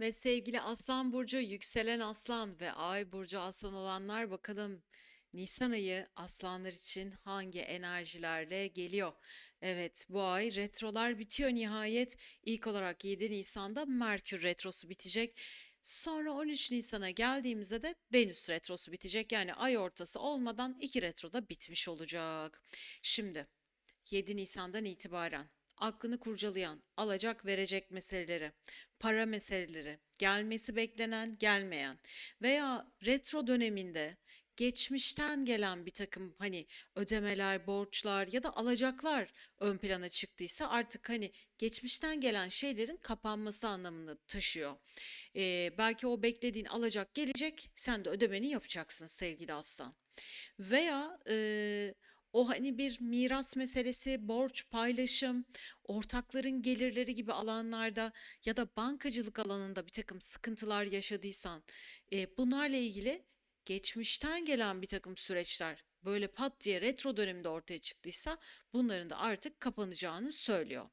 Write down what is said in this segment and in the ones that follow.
Ve sevgili Aslan Burcu, yükselen Aslan ve Ay Burcu Aslan olanlar bakalım Nisan ayı aslanlar için hangi enerjilerle geliyor? Evet, bu ay retrolar bitiyor nihayet. İlk olarak 7 Nisan'da Merkür retrosu bitecek. Sonra 13 Nisan'a geldiğimizde de Venüs retrosu bitecek. Yani ay ortası olmadan iki retro da bitmiş olacak. Şimdi 7 Nisan'dan itibaren aklını kurcalayan, alacak verecek meseleleri, para meseleleri, gelmesi beklenen, gelmeyen veya retro döneminde geçmişten gelen bir takım hani ödemeler, borçlar ya da alacaklar ön plana çıktıysa artık hani geçmişten gelen şeylerin kapanması anlamını taşıyor. Ee, belki o beklediğin alacak gelecek, sen de ödemeni yapacaksın sevgili aslan. Veya e, o hani bir miras meselesi, borç, paylaşım, ortakların gelirleri gibi alanlarda ya da bankacılık alanında bir takım sıkıntılar yaşadıysan, e, bunlarla ilgili geçmişten gelen bir takım süreçler böyle pat diye retro döneminde ortaya çıktıysa bunların da artık kapanacağını söylüyor.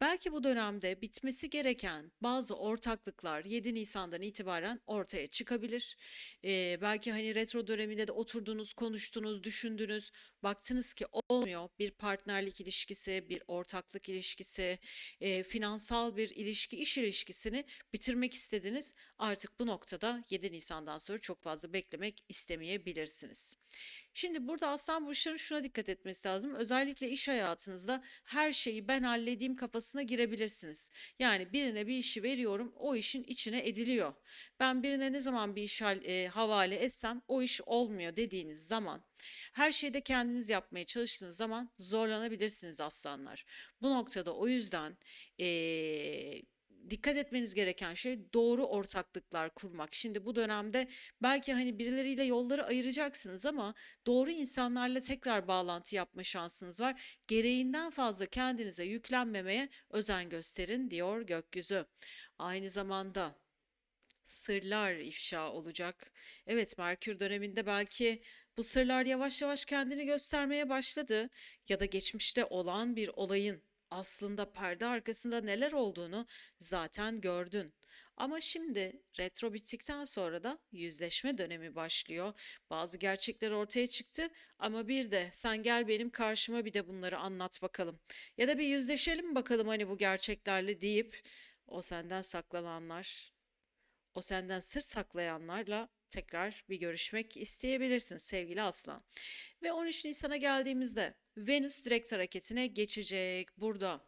Belki bu dönemde bitmesi gereken bazı ortaklıklar 7 Nisan'dan itibaren ortaya çıkabilir. Ee, belki hani retro döneminde de oturdunuz, konuştunuz, düşündünüz, baktınız ki olmuyor. Bir partnerlik ilişkisi, bir ortaklık ilişkisi, e, finansal bir ilişki, iş ilişkisini bitirmek istediniz. Artık bu noktada 7 Nisan'dan sonra çok fazla beklemek istemeyebilirsiniz. Şimdi burada aslan burçların şuna dikkat etmesi lazım. Özellikle iş hayatınızda her şeyi ben halledeyim kafasına girebilirsiniz. Yani birine bir işi veriyorum, o işin içine ediliyor. Ben birine ne zaman bir iş e, havale etsem o iş olmuyor dediğiniz zaman, her şeyde kendiniz yapmaya çalıştığınız zaman zorlanabilirsiniz aslanlar. Bu noktada o yüzden e, dikkat etmeniz gereken şey doğru ortaklıklar kurmak. Şimdi bu dönemde belki hani birileriyle yolları ayıracaksınız ama doğru insanlarla tekrar bağlantı yapma şansınız var. Gereğinden fazla kendinize yüklenmemeye özen gösterin diyor gökyüzü. Aynı zamanda sırlar ifşa olacak. Evet, Merkür döneminde belki bu sırlar yavaş yavaş kendini göstermeye başladı ya da geçmişte olan bir olayın aslında perde arkasında neler olduğunu zaten gördün. Ama şimdi retro bittikten sonra da yüzleşme dönemi başlıyor. Bazı gerçekler ortaya çıktı ama bir de sen gel benim karşıma bir de bunları anlat bakalım. Ya da bir yüzleşelim bakalım hani bu gerçeklerle deyip o senden saklananlar o senden sır saklayanlarla tekrar bir görüşmek isteyebilirsin sevgili Aslan. Ve 13 Nisan'a geldiğimizde Venüs direkt hareketine geçecek. Burada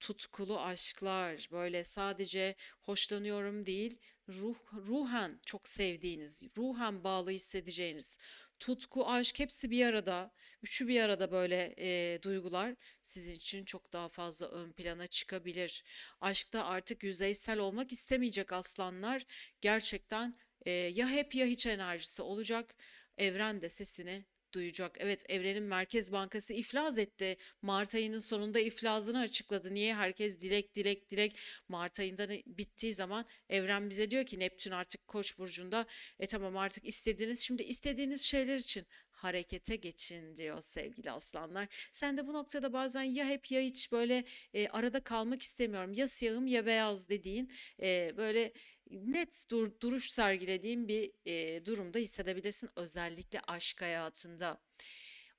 tutkulu aşklar, böyle sadece hoşlanıyorum değil, ruh, ruhen çok sevdiğiniz, ruhen bağlı hissedeceğiniz, tutku, aşk hepsi bir arada, üçü bir arada böyle e, duygular sizin için çok daha fazla ön plana çıkabilir. Aşkta artık yüzeysel olmak istemeyecek aslanlar gerçekten e, ya hep ya hiç enerjisi olacak. Evren de sesini duyacak. Evet, Evrenin Merkez Bankası iflas etti. Mart ayının sonunda iflasını açıkladı. Niye? Herkes dilek dilek dilek. Mart ayında bittiği zaman Evren bize diyor ki Neptün artık Koç burcunda. E tamam artık istediğiniz şimdi istediğiniz şeyler için harekete geçin diyor sevgili aslanlar. Sen de bu noktada bazen ya hep ya hiç böyle e, arada kalmak istemiyorum. Ya siyahım ya beyaz dediğin e, böyle net dur- duruş sergilediğin bir e, durumda hissedebilirsin özellikle aşk hayatında.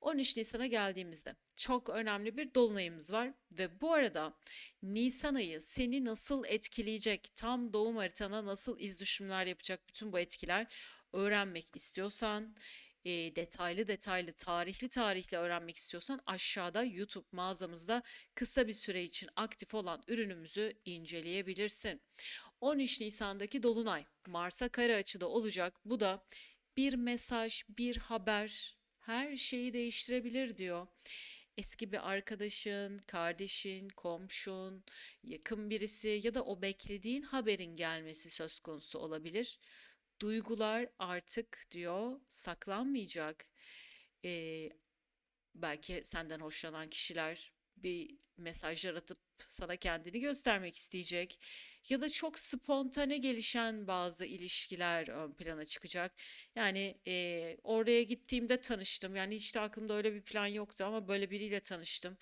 13 Nisan'a geldiğimizde çok önemli bir dolunayımız var ve bu arada Nisan ayı seni nasıl etkileyecek, tam doğum haritana nasıl iz düşümler yapacak bütün bu etkiler öğrenmek istiyorsan, e, detaylı detaylı, tarihli tarihli öğrenmek istiyorsan aşağıda YouTube mağazamızda kısa bir süre için aktif olan ürünümüzü inceleyebilirsin. 13 Nisan'daki Dolunay Mars'a kare açıda olacak. Bu da bir mesaj, bir haber her şeyi değiştirebilir diyor. Eski bir arkadaşın, kardeşin, komşun, yakın birisi ya da o beklediğin haberin gelmesi söz konusu olabilir. Duygular artık diyor saklanmayacak. Ee, belki senden hoşlanan kişiler bir mesajlar atıp sana kendini göstermek isteyecek ya da çok spontane gelişen bazı ilişkiler ön plana çıkacak. Yani eee, oraya gittiğimde tanıştım. Yani hiç de aklımda öyle bir plan yoktu ama böyle biriyle tanıştım.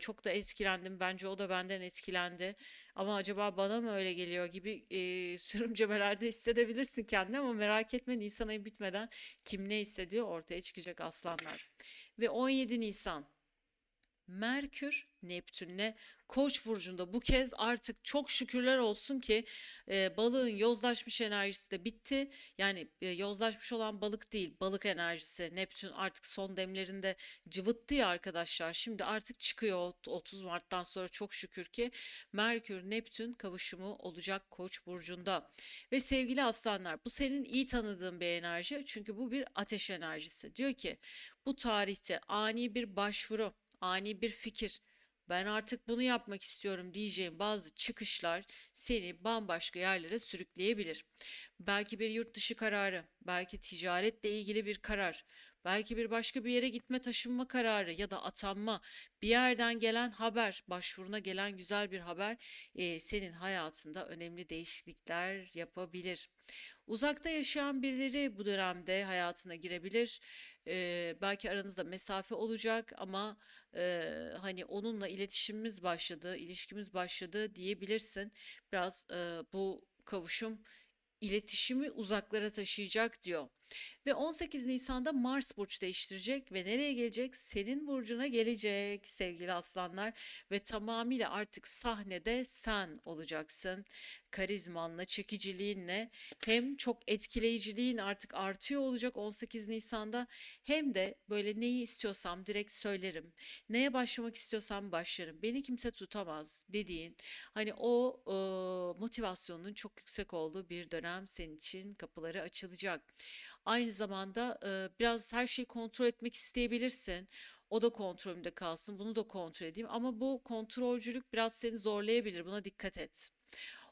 Çok da etkilendim. Bence o da benden etkilendi. Ama acaba bana mı öyle geliyor gibi eee sürümcemelerde hissedebilirsin kendini ama merak etme Nisan ayı bitmeden kim ne hissediyor ortaya çıkacak aslanlar. Ve 17 Nisan Merkür Neptün'le Koç burcunda bu kez artık çok şükürler olsun ki e, balığın yozlaşmış enerjisi de bitti. Yani e, yozlaşmış olan balık değil, balık enerjisi. Neptün artık son demlerinde cıvıttı ya arkadaşlar. Şimdi artık çıkıyor ot- 30 Mart'tan sonra çok şükür ki Merkür Neptün kavuşumu olacak Koç burcunda. Ve sevgili aslanlar bu senin iyi tanıdığın bir enerji. Çünkü bu bir ateş enerjisi. Diyor ki bu tarihte ani bir başvuru, ani bir fikir, ben artık bunu yapmak istiyorum diyeceğim bazı çıkışlar seni bambaşka yerlere sürükleyebilir. Belki bir yurt dışı kararı, belki ticaretle ilgili bir karar, belki bir başka bir yere gitme taşınma kararı ya da atanma, bir yerden gelen haber, başvuruna gelen güzel bir haber eee, senin hayatında önemli değişiklikler yapabilir. Uzakta yaşayan birileri bu dönemde hayatına girebilir. Eee, belki aranızda mesafe olacak ama eee, hani onunla iletişimimiz başladı, ilişkimiz başladı diyebilirsin. Biraz eee, bu kavuşum iletişimi uzaklara taşıyacak diyor. Ve 18 Nisan'da Mars burç değiştirecek ve nereye gelecek? Senin burcuna gelecek sevgili aslanlar ve tamamıyla artık sahnede sen olacaksın. Karizmanla, çekiciliğinle hem çok etkileyiciliğin artık artıyor olacak 18 Nisan'da hem de böyle neyi istiyorsam direkt söylerim. Neye başlamak istiyorsam başlarım. Beni kimse tutamaz dediğin hani o e, motivasyonun çok yüksek olduğu bir dönem senin için kapıları açılacak. Aynı zamanda e, biraz her şeyi kontrol etmek isteyebilirsin. O da kontrolümde kalsın, bunu da kontrol edeyim. Ama bu kontrolcülük biraz seni zorlayabilir. Buna dikkat et.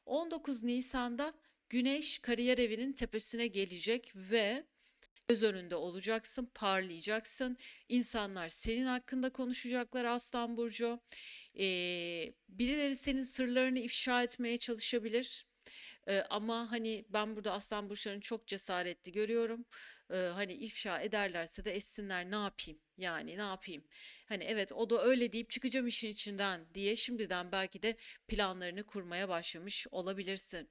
19 Nisan'da Güneş kariyer evinin tepesine gelecek ve göz önünde olacaksın, parlayacaksın. İnsanlar senin hakkında konuşacaklar Aslan Burcu. Ee, birileri senin sırlarını ifşa etmeye çalışabilir. Ee, ama hani ben burada Aslan Burçları'nı çok cesaretli görüyorum. Ee, hani ifşa ederlerse de etsinler ne yapayım? Yani ne yapayım? Hani evet o da öyle deyip çıkacağım işin içinden diye şimdiden belki de planlarını kurmaya başlamış olabilirsin.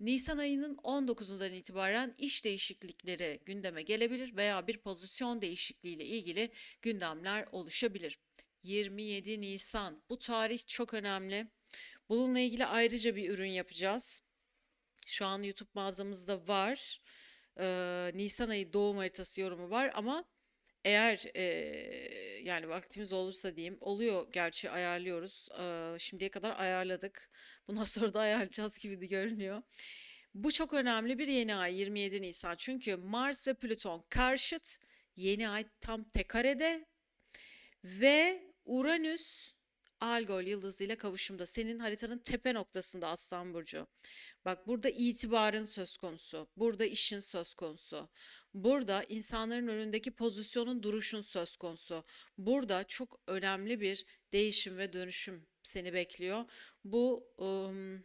Nisan ayının 19'undan itibaren iş değişiklikleri gündeme gelebilir veya bir pozisyon değişikliği ile ilgili gündemler oluşabilir. 27 Nisan bu tarih çok önemli. Bununla ilgili ayrıca bir ürün yapacağız. Şu an YouTube mağazamızda var. Ee, Nisan ayı doğum haritası yorumu var ama eğer eee, yani vaktimiz olursa diyeyim oluyor gerçi ayarlıyoruz. Ee, şimdiye kadar ayarladık. Bundan sonra da ayarlayacağız gibi de görünüyor. Bu çok önemli bir yeni ay 27 Nisan. Çünkü Mars ve Plüton karşıt. Yeni ay tam tek karede ve Uranüs Algol yıldızıyla kavuşumda. Senin haritanın tepe noktasında Aslan Burcu. Bak burada itibarın söz konusu. Burada işin söz konusu. Burada insanların önündeki pozisyonun duruşun söz konusu. Burada çok önemli bir değişim ve dönüşüm seni bekliyor. Bu ım,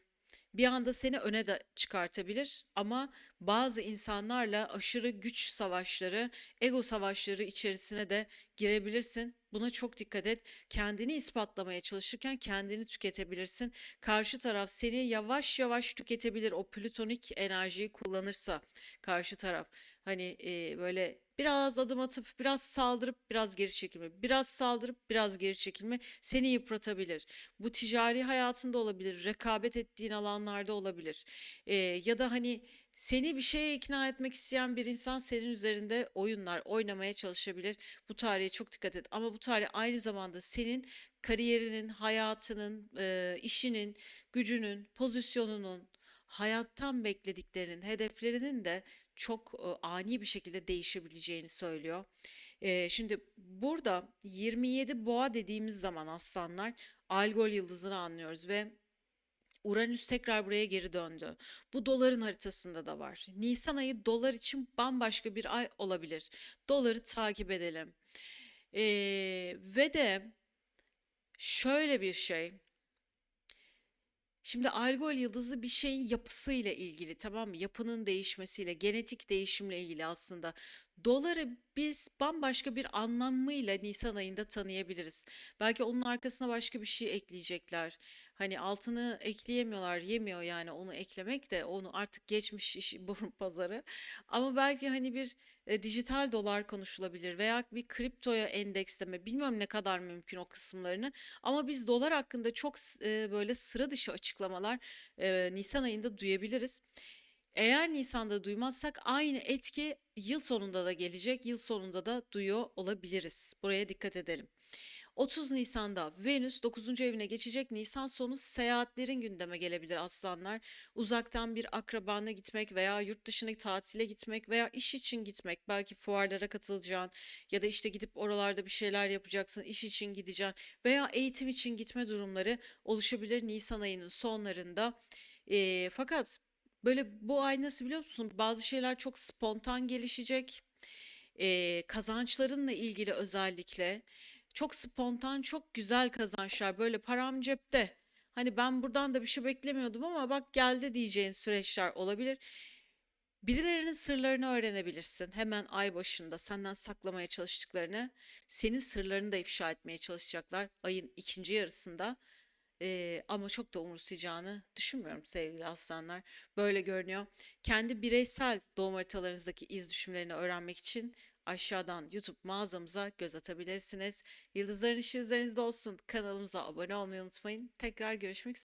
bir anda seni öne de çıkartabilir ama bazı insanlarla aşırı güç savaşları, ego savaşları içerisine de girebilirsin. Buna çok dikkat et. Kendini ispatlamaya çalışırken kendini tüketebilirsin. Karşı taraf seni yavaş yavaş tüketebilir. O plütonik enerjiyi kullanırsa karşı taraf. Hani e, böyle biraz adım atıp biraz saldırıp biraz geri çekilme, biraz saldırıp biraz geri çekilme seni yıpratabilir. Bu ticari hayatında olabilir, rekabet ettiğin alanlarda olabilir. E, ya da hani seni bir şeye ikna etmek isteyen bir insan senin üzerinde oyunlar oynamaya çalışabilir. Bu tarihe çok dikkat et. Ama bu tarih aynı zamanda senin kariyerinin, hayatının, e, işinin, gücünün, pozisyonunun, hayattan beklediklerinin, hedeflerinin de çok e, ani bir şekilde değişebileceğini söylüyor. E, şimdi burada 27 boğa dediğimiz zaman aslanlar Algol yıldızını anlıyoruz ve Uranüs tekrar buraya geri döndü. Bu doların haritasında da var. Nisan ayı dolar için bambaşka bir ay olabilir. Doları takip edelim. Ee, ve de şöyle bir şey. Şimdi Algol yıldızı bir şeyin yapısıyla ilgili tamam mı? Yapının değişmesiyle, genetik değişimle ilgili aslında. Doları biz bambaşka bir anlamıyla Nisan ayında tanıyabiliriz. Belki onun arkasına başka bir şey ekleyecekler. Hani altını ekleyemiyorlar, yemiyor yani onu eklemek de onu artık geçmiş iş burun pazarı. Ama belki hani bir e, dijital dolar konuşulabilir veya bir kriptoya endeksleme. Bilmiyorum ne kadar mümkün o kısımlarını. Ama biz dolar hakkında çok e, böyle sıra dışı açıklamalar e, Nisan ayında duyabiliriz. Eğer Nisan'da duymazsak aynı etki yıl sonunda da gelecek. Yıl sonunda da duyuyor olabiliriz. Buraya dikkat edelim. 30 Nisan'da Venüs 9. evine geçecek. Nisan sonu seyahatlerin gündeme gelebilir aslanlar. Uzaktan bir akrabana gitmek veya yurt dışına tatile gitmek veya iş için gitmek. Belki fuarlara katılacaksın ya da işte gidip oralarda bir şeyler yapacaksın, iş için gideceksin veya eğitim için gitme durumları oluşabilir Nisan ayının sonlarında. Ee, fakat böyle bu ay nasıl biliyor musun? Bazı şeyler çok spontan gelişecek. Ee, kazançlarınla ilgili özellikle çok spontan, çok güzel kazançlar. Böyle param cepte. Hani ben buradan da bir şey beklemiyordum ama bak geldi diyeceğin süreçler olabilir. Birilerinin sırlarını öğrenebilirsin. Hemen ay başında senden saklamaya çalıştıklarını, senin sırlarını da ifşa etmeye çalışacaklar ayın ikinci yarısında. Ee, ama çok da umursayacağını düşünmüyorum sevgili aslanlar. Böyle görünüyor. Kendi bireysel doğum haritalarınızdaki iz düşümlerini öğrenmek için aşağıdan YouTube mağazamıza göz atabilirsiniz. Yıldızların işi üzerinizde olsun. Kanalımıza abone olmayı unutmayın. Tekrar görüşmek üzere.